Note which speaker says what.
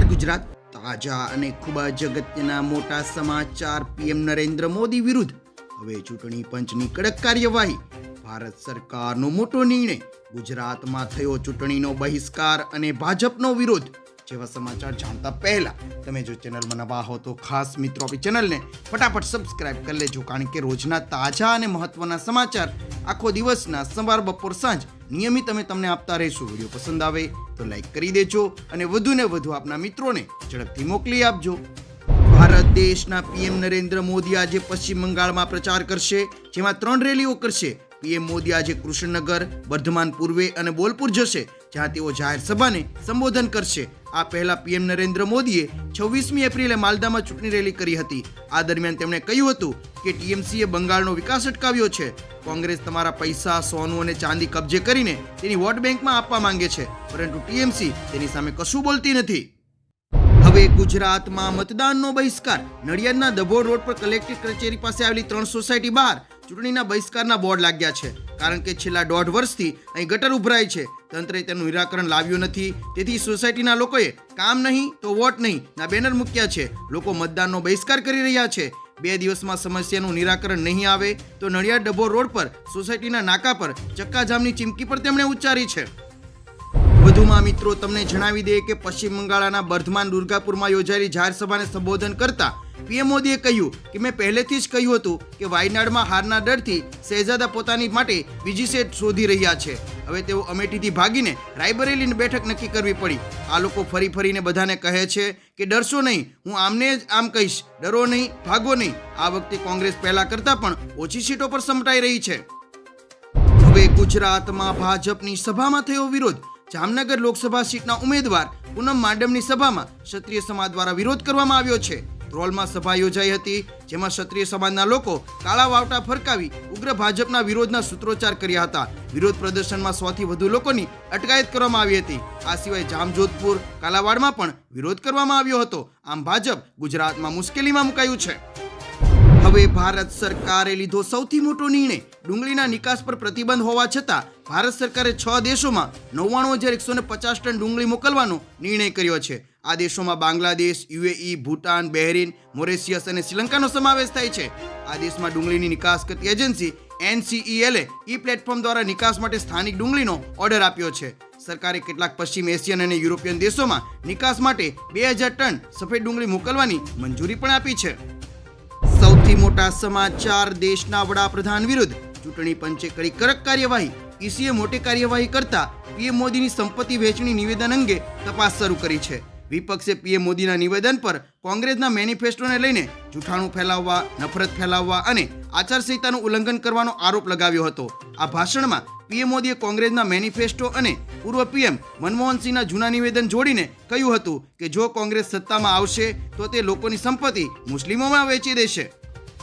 Speaker 1: નમસ્કાર ગુજરાત. તાજા અને ખૂબ જ અગત્યના મોટા સમાચાર પીએમ નરેન્દ્ર મોદી વિરુદ્ધ હવે ચૂંટણી પંચની કડક કાર્યવાહી. ભારત સરકારનો મોટો નિર્ણય. ગુજરાતમાં થયો ચૂંટણીનો બહિષ્કાર અને ભાજપનો વિરોધ. જેવા સમાચાર જાણતા પહેલા તમે જો ચેનલમાં નવા હો તો ખાસ મિત્રો આપણી ચેનલને ફટાફટ સબસ્ક્રાઇબ કરી લેજો, કારણ કે રોજના તાજા અને મહત્વના સમાચાર આખો દિવસના સવાર બપોર સાંજ નિયમિત અમે તમને આપતા રહીશું. વીડિયો પસંદ આવે તો લાઈક કરી દેજો અને વધુને વધુ આપના મિત્રોને ઝડપથી મોકલી આપજો. ભારત દેશના પીએમ નરેન્દ્ર મોદી આજે પશ્ચિમ બંગાળમાં પ્રચાર કરશે, જેમાં ત્રણ રેલીઓ કરશે. પીએમ મોદી આજે કૃષ્ણનગર, વર્ધમાન પૂર્વે અને બોલપુર જશે, જ્યાં તેઓ જાહેર સભાને સંબોધન કરશે. આ પહેલા પીએમ નરેન્દ્ર મોદીએ છવ્વીસમી એપ્રિલે માલદામાં ચૂંટણી રેલી કરી હતી. આ દરમિયાન તેમણે કહ્યું હતું કે ટીએમસીએ બંગાળનો વિકાસ અટકાવ્યો છે. કોંગ્રેસ તમારા પૈસા, સોનું અને ચાંદી કબજે કરીને તેની વોટ બેંકમાં આપવા માંગે છે, પરંતુ ટીએમસી તેની સામે કશું બોલતી નથી. હવે ગુજરાતમાં મતદાનનો બહિષ્કાર. નડિયાદના દભોર રોડ પર કલેક્ટર કચેરી પાસે આવેલી ત્રણ સોસાયટી બહાર ચૂંટણીના બહિષ્કારના બોર્ડ લાગ્યા છે. કારણ કે છેલ્લા દોઢ વર્ષથી અહીં ગટર ઉભરાય છે. તંત્રે તેનું નિરાકરણ લાવ્યું નથી. તેથી સોસાયટીના લોકોએ કામ નહીં તો વોટ નહીં ના બેનર મૂક્યા છે. લોકો મતદાનનો બહિષ્કાર કરી રહ્યા છે. બે દિવસમાં સમસ્યાનું નિરાકરણ નહીં આવે તો નડિયાદ ડભોર રોડ પર, સોસાયટીના નાકા પર ચક્કાજામની ચીમકી પર તેમણે ઉચ્ચારી છે. વધુમાં મિત્રો, તમને જણાવી દઈએ કે પશ્ચિમ બંગાળના બર્ધમાન દુર્ગાપુરમાં યોજાયેલી જાહેર સભાને સંબોધન કરતા પીએમ મોદીએ કહ્યું કે મેં પહેલેથી જ કહ્યું હતું કે વાયનાડમાં હારના ડરથી શહેજાદા પોતાની માટે બીજી સેટ શોધી રહ્યા છે. હવે તેઓ અમેઠીથી ભાગીને રાયબરેલીની બેઠક નક્કી કરવી પડી. આ લોકો ફરી ફરીને બધાને કહે છે કે ડરશો નહીં, હું આમને જ આમ કહીશ. ડરો નહીં, ભાગો નહીં. આ વખતે કોંગ્રેસ પહેલા કરતાં પણ ઓછી સીટો પર સમટાઈ રહી છે. હવે ગુજરાતમાં ભાજપની સભામાં થયો વિરોધ. જામનગર લોકસભા સીટના ઉમેદવાર પૂનમ માડમની સભામાં ક્ષત્રિય સમાજ દ્વારા વિરોધ કરવામાં આવ્યો છે. ધ્રોલમાં સભા યોજાઈ હતી, જેમાં ક્ષત્રિય સમાજના લોકો કાળા વાવટા ફરકાવી ઉગ્ર ભાજપના વિરોધના સૂત્રોચ્ચાર કર્યા હતા. વિરોધ પ્રદર્શનમાં સૌથી વધુ લોકોની અટકાયત કરવામાં આવી હતી. આ સિવાય જામજોધપુર, કાલાવાડમાં પણ વિરોધ કરવામાં આવ્યો હતો. આમ ભાજપ ગુજરાતમાં મુશ્કેલીમાં મુકાયું છે. હવે ભારત સરકારે લીધો સૌથી મોટો નિર્ણય. ડુંગળીના નિકાસ પર પ્રતિબંધ હોવા છતાં ભારત સરકારે છ દેશોમાં નવ્વાણું હજાર એકસો પચાસ ટન ડુંગળી મોકલવાનો નિર્ણય કર્યો છે. આ દેશોમાં Bangladesh, UAE Bhutan Bahrain, Mauritius અને શ્રીલંકાનો સમાવેશ થાય છે. આ દેશમાં ડુંગળીની નિકાસ કરતી એજન્સી એનસીઈએલએ ઈ પ્લેટફોર્મ દ્વારા નિકાસ માટે સ્થાનિક ડુંગળીનો ઓર્ડર આપ્યો છે. સરકારે કેટલાક પશ્ચિમ એશિયન અને યુરોપિયન દેશોમાં નિકાસ માટે બે હજાર ટન સફેદ ડુંગળી મોકલવાની મંજૂરી પણ આપી છે. સૌથી મોટા સમાચાર દેશના વડાપ્રધાન વિરુદ્ધ ચૂંટણી પંચે કરી કડક કાર્યવાહી. ઈસીએ મોટી કાર્યવાહી કરતા પીએમ મોદીની સંપત્તિ વહેંચણી નિવેદન અંગે તપાસ શરૂ કરી છે. વિપક્ષે પીએમ મોદીના નિવેદન પર કોંગ્રેસના મેનિફેસ્ટોને લઈને જૂઠાણું ફેલાવવા, નફરત ફેલાવવા અને આચારસંહિતાનું ઉલ્લંઘન કરવાનો આરોપ લગાવ્યો હતો. આ ભાષણમાં પીએમ મોદીએ કોંગ્રેસના મેનિફેસ્ટો અને પૂર્વ પીએમ મનમોહનસિંહના જૂના નિવેદન જોડીને કહ્યું હતું કે જો કોંગ્રેસ સત્તામાં આવશે, તો તે લોકોની સંપત્તિ મુસ્લિમોમાં વેચી દેશે.